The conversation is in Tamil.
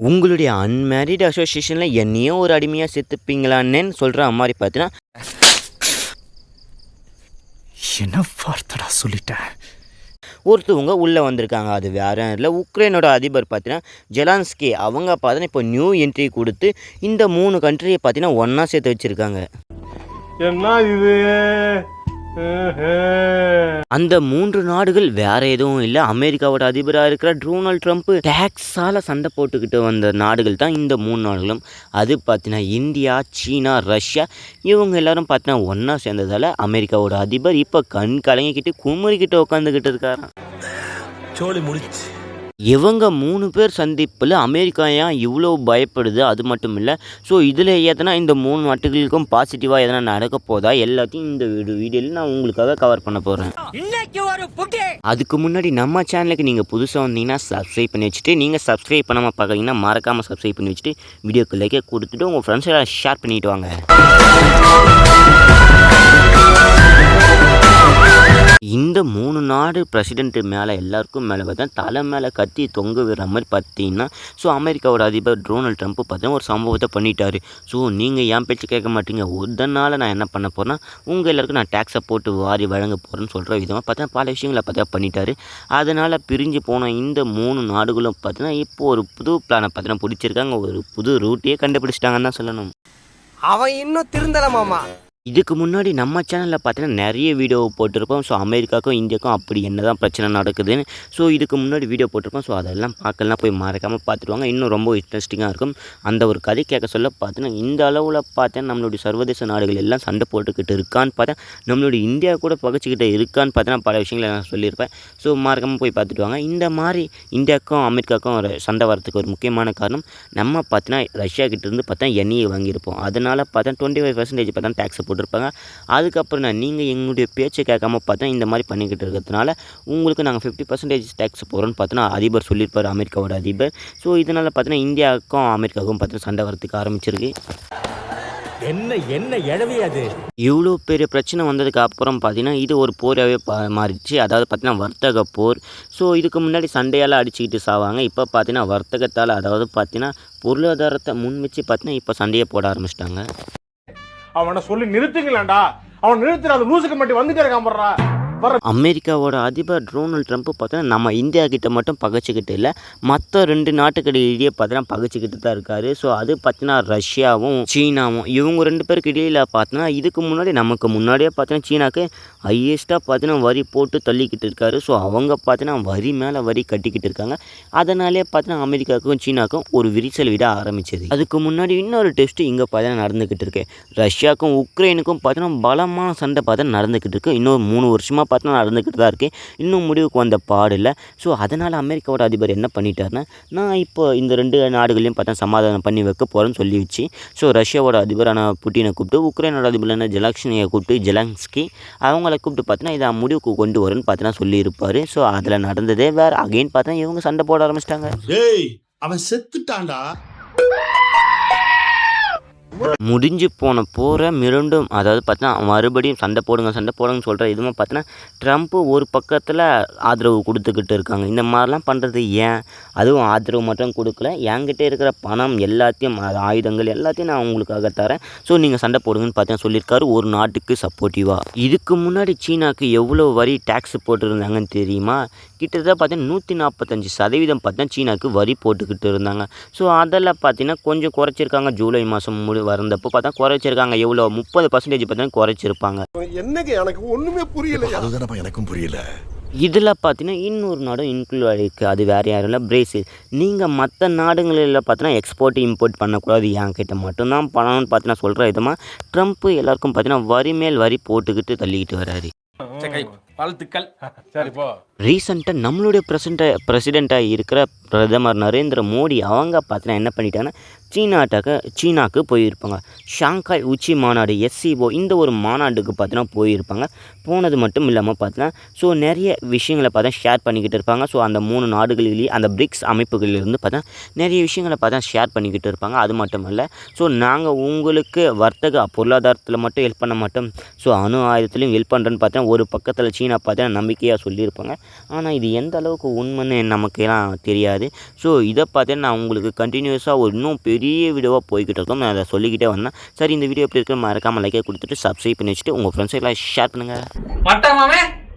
உங்களுடைய அன்மேரிட் அசோசியேஷனில் என்னையும் ஒரு அடிமையாக சேர்த்துப்பீங்களான்னு சொல்கிற மாதிரி பார்த்தீங்கன்னா என்ன வார்த்தடா சொல்லிட்டேன் ஒருத்தவங்க உள்ளே வந்திருக்காங்க. அது வேற இல்லை. உக்ரைனோட அதிபர் பார்த்தீங்கன்னா ஜெலான்ஸ்கி அவங்க பார்த்தீங்கன்னா இப்போ நியூ என்ட்ரி கொடுத்து இந்த மூணு கண்ட்ரியை பார்த்தீங்கன்னா ஒன்றா சேர்த்து வச்சுருக்காங்க. என்ன இது? அந்த மூன்று நாடுகள் வேற எதுவும் இல்லை. அமெரிக்காவோட அதிபராக இருக்கிற டொனால்ட் ட்ரம்ப் டேக்ஸால் சண்டை போட்டுக்கிட்டு வந்த நாடுகள் தான் இந்த மூணு நாடுகளும். அது பார்த்தீங்கன்னா இந்தியா சீனா ரஷ்யா. இவங்க எல்லாரும் பார்த்தீங்கன்னா ஒன்றா சேர்ந்ததால் அமெரிக்காவோட அதிபர் இப்போ கண் கலங்கிக்கிட்டு குமரிக்கிட்டு உட்காந்துக்கிட்டு இருக்காராம். சோழி முடிச்சு இவங்க மூணு பேர் சந்திப்பில் அமெரிக்கா ஏன் இவ்வளோ பயப்படுது? அது மட்டும் இல்லை. ஸோ இதில் எதனா இந்த மூணு நாட்டுகளுக்கும் பாசிட்டிவாக எதனா நடக்க போதா? எல்லாத்தையும் இந்த வீடியோ வீடியோவில் நான் உங்களுக்காக கவர் பண்ண போகிறேன் அதுக்கு முன்னாடி நம்ம சேனலுக்கு நீங்கள் புதுசாக வந்தீங்கன்னா சப்ஸ்கிரைப் பண்ணி வச்சுட்டு நீங்கள் சப்ஸ்கிரைப் பண்ணாமல் பார்க்குறீங்கன்னா மறக்காமல் சப்ஸ்கிரைப் பண்ணி வச்சுட்டு வீடியோக்கு லைக்கை கொடுத்துட்டு உங்கள் ஃப்ரெண்ட்ஸ் எல்லாம் ஷேர் பண்ணிட்டு வாங்க. இந்த மூணு நாடு பிரசிடென்ட்டு மேலே எல்லாருக்கும் மேலே பார்த்தா தலை மேலே கத்தி தொங்க விடுற மாதிரி பார்த்தீங்கன்னா ஸோ அமெரிக்காவோட அதிபர் டொனால்ட் ட்ரம்ப் பார்த்தீங்கன்னா ஒரு சம்பவத்தை பண்ணிட்டார். ஸோ நீங்கள் ஏன் பேச்சு கேட்க மாட்டீங்க. ஒருதனால நான் என்ன பண்ண போகிறேன்னா உங்கள் எல்லாருக்கும் நான் டேக்ஸை போட்டு வாரி வழங்க போகிறேன்னு சொல்கிற விதமாக பார்த்தா பல விஷயங்களை பார்த்தா பண்ணிட்டாரு. அதனால் பிரிஞ்சு போன இந்த மூணு நாடுகளும் பார்த்தீங்கன்னா இப்போ ஒரு புது பிளானை பார்த்தீங்கன்னா பிடிச்சிருக்காங்க. ஒரு புது ரூட்டையே கண்டுபிடிச்சிட்டாங்கன்னு தான் சொல்லணும். அவன் இன்னும் திருந்தல மாமா. இதுக்கு முன்னாடி நம்ம சேனலில் பார்த்தீங்கன்னா நிறைய வீடியோ போட்டிருப்போம். ஸோ அமெரிக்காவுக்கும் இந்தியாவுக்கும் அப்படி என்ன தான் பிரச்சனை நடக்குதுன்னு. ஸோ இதுக்கு முன்னாடி வீடியோ போட்டிருப்போம். ஸோ அதெல்லாம் பார்க்கலாம் போய் மறக்காமல் பார்த்துருவாங்க. இன்னும் ரொம்ப இன்ட்ரெஸ்டிங்காக இருக்கும். அந்த ஒரு கதை கேட்க சொல்ல பார்த்தீங்கன்னா இந்த அளவில் பார்த்தேன் நம்மளுடைய சர்வதேச நாடுகள் எல்லாம் சண்டை போட்டுக்கிட்டு இருக்கான்னு பார்த்தேன் நம்மளுடைய இந்தியா கூட பகச்சிக்கிட்டு இருக்கான்னு பார்த்தீங்கன்னா பல விஷயங்களை நான் சொல்லியிருப்பேன். ஸோ மறக்காமல் போய் பார்த்துட்டு வாங்க. இந்த மாதிரி இந்தியாவுக்கும் அமெரிக்காவுக்கும் ஒரு சண்டை வரத்துக்கு ஒரு முக்கியமான காரணம் நம்ம பார்த்தீங்கன்னா ரஷ்யா கிட்டேருந்து பார்த்தா எண்ணெயை வாங்கியிருப்போம். அதனால் பார்த்தா டுவெண்ட்டி ஃபைவ் பர்சன்டேஜ் பார்த்தா டேக்ஸ் போட்டிருப்பாங்க. அதுக்கப்புறம் நான் நீங்கள் எங்களுடைய பேச்சை கேட்காம பார்த்தா இந்த மாதிரி பண்ணிக்கிட்டு இருக்கிறதுனால உங்களுக்கு நாங்கள் ஃபிஃப்டி பர்சன்டேஜ் டேக்ஸ் போகிறோன்னு பார்த்தோன்னா அதிபர் சொல்லியிருப்பார் அமெரிக்காவோட அதிபர். ஸோ இதனால் பார்த்தீங்கன்னா இந்தியாவுக்கும் அமெரிக்காவுக்கும் பார்த்தீங்கன்னா சண்டை வரதுக்கு ஆரம்பிச்சிருக்கு. என்ன என்ன எழவி அது? இவ்வளோ பெரிய பிரச்சனை வந்ததுக்கு அப்புறம் பார்த்தீங்கன்னா இது ஒரு போராகவே மாறிடுச்சு. அதாவது பார்த்தீங்கன்னா வர்த்தக போர். ஸோ இதுக்கு முன்னாடி சண்டையால் அடிச்சுக்கிட்டு சாவாங்க. இப்போ பார்த்தீங்கன்னா வர்த்தகத்தால் அதாவது பார்த்தீங்கன்னா பொருளாதாரத்தை முன் வச்சு பார்த்தீங்கன்னா இப்போ சண்டையை போட ஆரம்பிச்சிட்டாங்க. அவனை சொல்லி நிறுத்துங்களேன்டா. அவன் நிறுத்துற அந்த லூசுக்கு மட்டும் வந்துட்டே இருக்கான் போடுறா அமெரிக்காவோட அதிபர் டொனால்ட் ட்ரம்ப் பார்த்தீங்கன்னா நம்ம இந்தியா கிட்ட மட்டும் பகைச்சிக்கிட்டு இல்லை மற்ற ரெண்டு நாட்டுக்கிடையே பார்த்தீங்கன்னா பகைச்சிக்கிட்டு தான் இருக்காரு. ஸோ அது பார்த்தீங்கன்னா ரஷ்யாவும் சீனாவும் இவங்க ரெண்டு பேருக்கு இடையில பார்த்தீங்கன்னா இதுக்கு முன்னாடி நமக்கு முன்னாடியே பார்த்தீங்கன்னா சீனாக்கு ஹையஸ்ட்டாக பார்த்தீங்கன்னா வரி போட்டு தள்ளிக்கிட்டு இருக்காரு. ஸோ அவங்க பார்த்தீங்கன்னா வரி மேலே வரி கட்டிக்கிட்டு இருக்காங்க. அதனாலே பார்த்தீங்கன்னா அமெரிக்காவுக்கும் சீனாக்கும் ஒரு விரிசல் விட ஆரம்பிச்சது. அதுக்கு முன்னாடி இன்னொரு டெஸ்ட் இங்கே பார்த்தீங்கன்னா நடந்துக்கிட்டு இருக்கு. ரஷ்யாவுக்கும் உக்ரைனுக்கும் பார்த்தீங்கன்னா பலமான சண்டை பார்த்தா நடந்துக்கிட்டு இருக்கு. இன்னொரு மூணு வருஷமாக பார்த்தினா நடந்துக்கிட்டு தான் இருக்குது இன்னும் முடிவுக்கு வந்த பாடில்லை ஸோ அதனால் அமெரிக்காவோட அதிபர் என்ன பண்ணிட்டாருன்னா நான் இப்போ இந்த ரெண்டு நாடுகளையும் பார்த்தா சமாதானம் பண்ணி வைக்க போகிறேன்னு சொல்லி வச்சு ஸோ ரஷ்யாவோட அதிபரான புட்டினை கூப்பிட்டு உக்ரைனோட அதிபரான ஜெலாக்ஷனியை கூப்பிட்டு ஜெலன்ஸ்கி அவங்கள கூப்பிட்டு பார்த்தீங்கன்னா இதை முடிவுக்கு கொண்டு வரும்னு பார்த்தீங்கன்னா சொல்லியிருப்பார். ஸோ அதில் நடந்ததே வேறு. அகைன் பார்த்தா இவங்க சண்டை போட ஆரம்பிச்சிட்டாங்க. அவன் செத்துட்டான்டா. முடிஞ்சு போன போரை மிரண்டும் அதாவது பார்த்தீங்கன்னா மறுபடியும் சண்டை போடுங்க சண்டை போடுங்கன்னு சொல்கிற இதுவும் பார்த்தீங்கன்னா ட்ரம்ப்பு ஒரு பக்கத்தில் ஆதரவு கொடுத்துக்கிட்டு இருக்காங்க. இந்த மாதிரிலாம் பண்ணுறது ஏன்? அதுவும் ஆதரவு மட்டும் கொடுக்கல. என்கிட்ட இருக்கிற பணம் எல்லாத்தையும் ஆயுதங்கள் எல்லாத்தையும் நான் உங்களுக்காக தரேன். ஸோ நீங்கள் சண்டை போடுங்கன்னு பார்த்தீங்கன்னா சொல்லியிருக்காரு. ஒரு நாட்டுக்கு சப்போர்ட்டிவாக இதுக்கு முன்னாடி சீனாக்கு எவ்வளோ வரி டேக்ஸ் போட்டிருந்தாங்கன்னு தெரியுமா? கிட்டத்தட்ட பார்த்தீங்கன்னா நூற்றி நாற்பத்தஞ்சு சதவீதம் பார்த்தீங்கன்னா சீனாக்கு வரி போட்டுக்கிட்டு இருந்தாங்க. ஸோ அதெல்லாம் பார்த்தீங்கன்னா கொஞ்சம் குறைச்சிருக்காங்க. ஜூலை மாதம் முடி வந்தப்போ பார்த்தா குறைச்சிருக்காங்க. எவ்வளோ? முப்பது பர்சன்டேஜ் பார்த்தீங்கன்னா குறைச்சிருப்பாங்க. என்னங்க எனக்கு ஒண்ணுமே புரியல அதுதானப்பா எனக்கும் புரியல. இதில் பார்த்தீங்கன்னா இன்னொரு நாடும் இன்க்ளூட் ஆகிருக்கு அது வேறு யாரும் இல்லை. பிரேசில். நீங்கள் மற்ற நாடுகளில் பார்த்தீங்கன்னா எக்ஸ்போர்ட் இம்போர்ட் பண்ணக்கூடாது. என்கிட்ட மட்டும்தான் பண்ணணும்னு பார்த்தீங்கன்னா சொல்கிற விதமாக ட்ரம்ப் எல்லாருக்கும் பார்த்தீங்கன்னா வரி மேல் வரி போட்டுக்கிட்டு தள்ளிக்கிட்டு வராரு வாழ்த்துக்கள் சரி போ. ரீசெண்டாக நம்மளுடைய பிரசிடென்ட் பிரசிடெண்ட்டாக இருக்கிற பிரதமர் நரேந்திர மோடி அவங்க பார்த்தீங்கன்னா என்ன பண்ணிட்டாங்கன்னா சீனாட்டாக சீனாக்கு போயிருப்பாங்க. ஷாங்காய் உச்சி மாநாடு எஸ்சிஓ இந்த ஒரு மாநாட்டுக்கு பார்த்தீங்கன்னா போயிருப்பாங்க. போனது மட்டும் இல்லாமல் பார்த்தீங்கன்னா ஸோ நிறைய விஷயங்களை பார்த்தா ஷேர் பண்ணிக்கிட்டு இருப்பாங்க. ஸோ அந்த மூணு நாடுகளிலேயே அந்த பிரிக்ஸ் அமைப்புகளிலிருந்து பார்த்தா நிறைய விஷயங்களை பார்த்தா ஷேர் பண்ணிக்கிட்டு இருப்பாங்க. அது மட்டும் இல்லை ஸோ நாங்கள் உங்களுக்கு வர்த்தக பொருளாதாரத்தில் மட்டும் ஹெல்ப் பண்ண மாட்டோம். ஸோ அணு ஆயுதத்துலையும் ஹெல்ப் பண்ணுறேன்னு பார்த்தா ஒரு பக்கத்தில் சீனா பார்த்தா நம்பிக்கையாக சொல்லியிருப்பாங்க. ஆனால் இது எந்த அளவுக்கு உண்மைன்னு நமக்கெல்லாம் தெரியாது. ஸோ இதை பார்த்தே நான் உங்களுக்கு கண்டினியூஸாக ஒரு இன்னும் பெரிய பெரிய வீடியோவாக போய்கிட்டு இருக்கோம். நான் அதை சொல்லிக்கிட்டே வந்தேன். சரி இந்த வீடியோ எப்படி இருக்குன்னு மறக்காமல் லைக்கை கொடுத்துட்டு சப்ஸ்கிரைப் பண்ணி வச்சுட்டு உங்கள் ஃப்ரெண்ட்ஸ் எல்லாம் ஷேர் பண்ணுங்கள்